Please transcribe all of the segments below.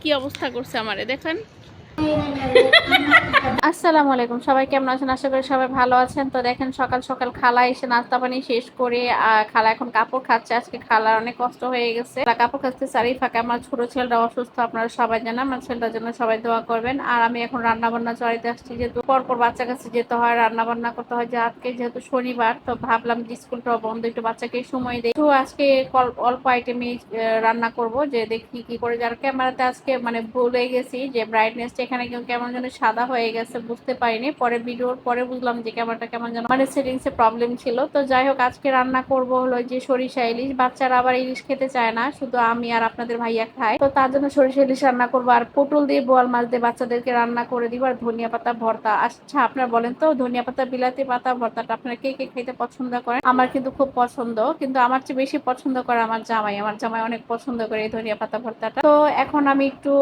কি অবস্থা করছে আমারে দেখেন। আসসালামু আলাইকুম। সবাই কেমন আছেন? আশা করি সবাই ভালো আছেন। তো দেখেন, সকাল সকাল খালা এসে নাস্তা পানি শেষ করে খালা এখন কাপড় খাচ্ছে। আজকে খালার অনেক কষ্ট হয়ে গেছে। কাপড় খাচ্ছে চারি ফাঁকে আমার ছোট ছেলেটা অসুস্থ। আপনারা সবাই জানেন, আমার ছেলেটার জন্য সবাই দোয়া করবেন। আর আমি এখন রান্না বান্না চড়াইতে আসছি, যেহেতু পরপর বাচ্চা কাছে যেতে হয় রান্না বান্না করতে হয়। যে আজকে যেহেতু শনিবার, তো ভাবলাম যে স্কুলটাও বন্ধ, একটু বাচ্চাকে সময় দেই। তো আজকে অল্প আইটেমে রান্না করব, যে দেখি কি করে। যার ক্যামেরাতে আজকে মানে ভুলে গেছি যে ব্রাইটনেস এখানে কেউ কেমন যেন সাদা হয়ে গেছে বুঝতে পারিনি। পরে ভিডিওর পরে বুঝলাম যে ক্যামেরাটা কেমন যেন মানে সেটিংস প্রবলেম ছিল। তো যাই হোক, আজকে রান্না করব হলো যে সরিষা ইলিশ। বাচ্চারা আবার ইলিশ খেতে চায় না, শুধু আমি আর আপনাদের ভাইয়া খাই। তো তার জন্য সরিষা ইলিশ রান্না করব আর পটল দিয়ে বোয়াল মাছ দিয়ে বাচ্চাদেরকে রান্না করে দিব আর ধনিয়া পাতা ভর্তা। আচ্ছা আপনারা বলেন তো, ধনিয়া পাতা, বিলাতি পাতা, ভর্তাটা আপনারা কে কে খেতে পছন্দ করেন? আমার কিন্তু খুব পছন্দ, কিন্তু আমার চেয়ে বেশি পছন্দ করে আমার জামাই। আমার জামাই অনেক পছন্দ করে এই ধনিয়া পাতা, ভর্তাটা। তো এখন আমি একটু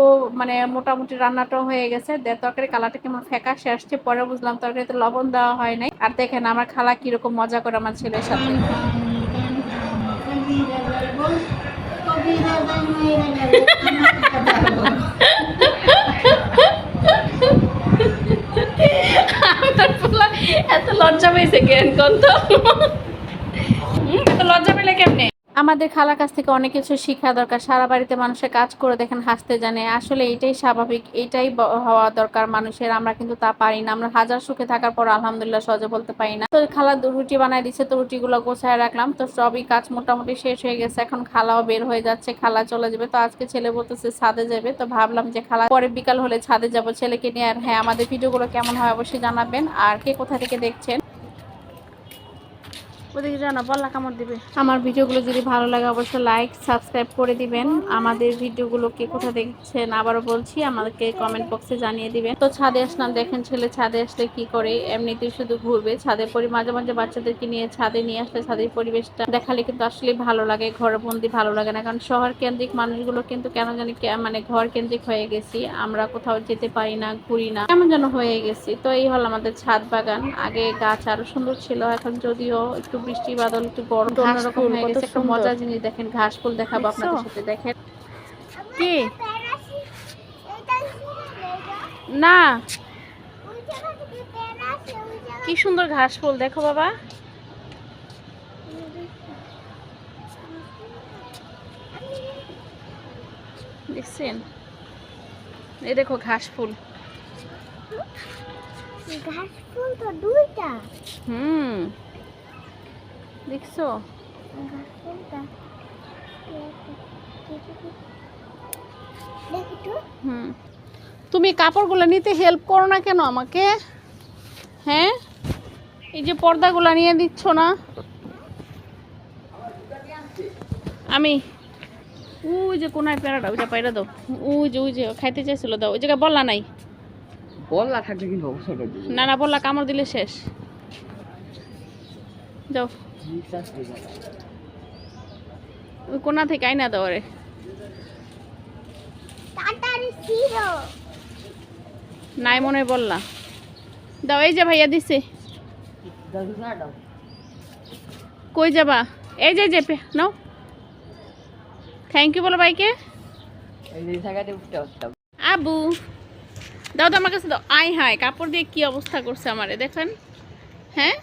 মানে মোটামুটি রান্নাটা হয়ে গেছে। তরকারি কালারটা কেমন ফ্যাকাশে আসছে পরে বুঝলাম তরকারিতে লবণ দেওয়া হয় নাই। আর দেখেন আমার খালা কীরকম মজা করে আমার ছেলের সাথে। এত লজ্জা পেয়েছে কেন কোন তো? হুম, এত লজ্জা পেলে কেমনে? আমাদের খালার কাছ থেকে অনেক কিছু শিক্ষা দরকার। সারা বাড়িতে মানুষের কাজ করে দেখেন, হাসতে জানে। আসলে এটাই স্বাভাবিক, এটাই হওয়া দরকার মানুষের। আমরা কিন্তু তা পারি না। আমরা হাজার সুখে থাকার পর আলহামদুলিল্লাহ সহজে বলতে পারি না। তো খালা রুটি বানাই দিচ্ছে তো রুটিগুলো গোছায় রাখলাম। তো সবই কাজ মোটামুটি শেষ হয়ে গেছে। এখন খালাও বের হয়ে যাচ্ছে, খালা চলে যাবে। তো আজকে ছেলে বলতেছে ছাদে যাবে। তো ভাবলাম যে খালা পরে বিকাল হলে ছাদে যাব ছেলেকে নিয়ে। আর হ্যাঁ আমাদের ভিডিওগুলো কেমন হয় অবশ্যই জানাবেন। আর কে কোথা থেকে দেখছেন? ওদিকে জানা বল্লা কামড় দিবে। আমার ভিডিওগুলো যদি ভালো লাগে, অবশ্যই লাইক সাবস্ক্রাইব করে দিবেন। আমাদের ভিডিওগুলো কে কোথা দেখছেন আবারও বলছি, আমাদেরকে কমেন্ট বক্সে জানিয়ে দিবেন। তো ছাদে আসলাম, দেখেন ছেলে ছাদে আসলে কি করে, এমনিতেই শুধু ঘুরবে। ছাদে পরি, মাঝে মাঝে বাচ্চাদেরকে নিয়ে ছাদে নিয়ে আসলে ছাদের পরিবেশটা দেখালে কিন্তু আসলে ভালো লাগে ঘরে বন্দি ভালো লাগে না। কারণ শহর কেন্দ্রিক মানুষগুলো কিন্তু কেন জানি মানে ঘর কেন্দ্রিক হয়ে গেছি। আমরা কোথাও যেতে পারি না, ঘুরি না, কেমন যেন হয়ে গেছি। তো এই হলো আমাদের ছাদ বাগান। আগে গাছ আরও সুন্দর ছিল, এখন যদিও একটু বৃষ্টি বাদল একটু গরম ঘাস অন্যরকম ফুল হয়ে গেছে। একটা মজার জিনিস দেখেন ঘাস ফুল দেখাবো আপনাদের সাথে দেখেন। কি? না। কি সুন্দর ঘাস ফুল দেখো বাবা। দেখছেন? এই দেখো ঘাস ফুল। ঘাস ফুল তো দুইটা। হুম। দেখছ? হুম। তুমি কাপড়গুলো নিতে হেল্প করো না কেন আমাকে? হ্যাঁ? এই যে পর্দাগুলো নিয়ে দিচ্ছ না? আমি। ওই যে কোনায় পেয়ারাটা ওইটা পায়রা দাও। ওই যে ওই যে খাইতে চাইছিল দাও। ওই জায়গায় বললা নাই? বললা থাকলে কিন্তু না না বললা কামড় দিলে শেষ। যাও। কোনা থেকে আইনা দাও রে নাই মনে বললা। দাও এই যে ভাইয়া দিছে। কই যাবা? এই যে যে নাও। থ্যাংক ইউ বলো ভাইকে। আবু দাও তো আমার কাছে দাও। আয় হায় কাপড় দিয়ে কি অবস্থা করছে আমারে দেখেন। হ্যাঁ?